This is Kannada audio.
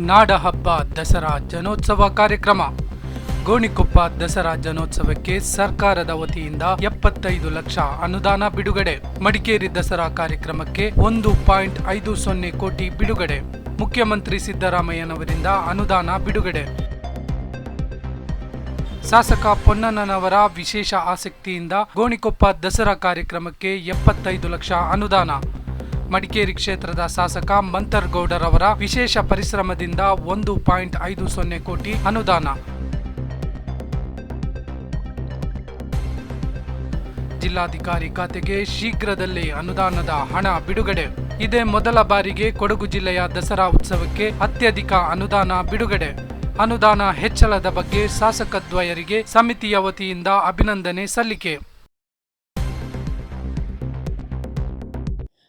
ನಾಡ ಹಬ್ಬ ದಸರಾ ಜನೋತ್ಸವ ಕಾರ್ಯಕ್ರಮ. ಗೋಣಿಕೊಪ್ಪ ದಸರಾ ಜನೋತ್ಸವಕ್ಕೆ ಸರ್ಕಾರದ ವತಿಯಿಂದ ಎಪ್ಪತ್ತೈದು ಲಕ್ಷ ಅನುದಾನ ಬಿಡುಗಡೆ. ಮಡಿಕೇರಿ ದಸರಾ ಕಾರ್ಯಕ್ರಮಕ್ಕೆ ಒಂದು ಪಾಯಿಂಟ್ ಐದು ಸೊನ್ನೆ ಕೋಟಿ ಬಿಡುಗಡೆ. ಮುಖ್ಯಮಂತ್ರಿ ಸಿದ್ದರಾಮಯ್ಯನವರಿಂದ ಅನುದಾನ ಬಿಡುಗಡೆ. ಶಾಸಕ ಪೊನ್ನಣ್ಣನವರ ವಿಶೇಷ ಆಸಕ್ತಿಯಿಂದ ಗೋಣಿಕೊಪ್ಪ ದಸರಾ ಕಾರ್ಯಕ್ರಮಕ್ಕೆ ಎಪ್ಪತ್ತೈದು ಲಕ್ಷ ಅನುದಾನ. ಮಡಿಕೇರಿ ಕ್ಷೇತ್ರದ ಶಾಸಕ ಮಂತರ್ಗೌಡರವರ ವಿಶೇಷ ಪರಿಶ್ರಮದಿಂದ ಒಂದು ಪಾಯಿಂಟ್ ಐದು ಸೊನ್ನೆ ಕೋಟಿ ಅನುದಾನ. ಜಿಲ್ಲಾಧಿಕಾರಿ ಖಾತೆಗೆ ಶೀಘ್ರದಲ್ಲೇ ಅನುದಾನದ ಹಣ ಬಿಡುಗಡೆ. ಇದೇ ಮೊದಲ ಬಾರಿಗೆ ಕೊಡಗು ಜಿಲ್ಲೆಯ ದಸರಾ ಉತ್ಸವಕ್ಕೆ ಅತ್ಯಧಿಕ ಅನುದಾನ ಬಿಡುಗಡೆ. ಅನುದಾನ ಹೆಚ್ಚಳದ ಬಗ್ಗೆ ಶಾಸಕದ್ವಯರಿಗೆ ಸಮಿತಿಯ ವತಿಯಿಂದ ಅಭಿನಂದನೆ ಸಲ್ಲಿಕೆ.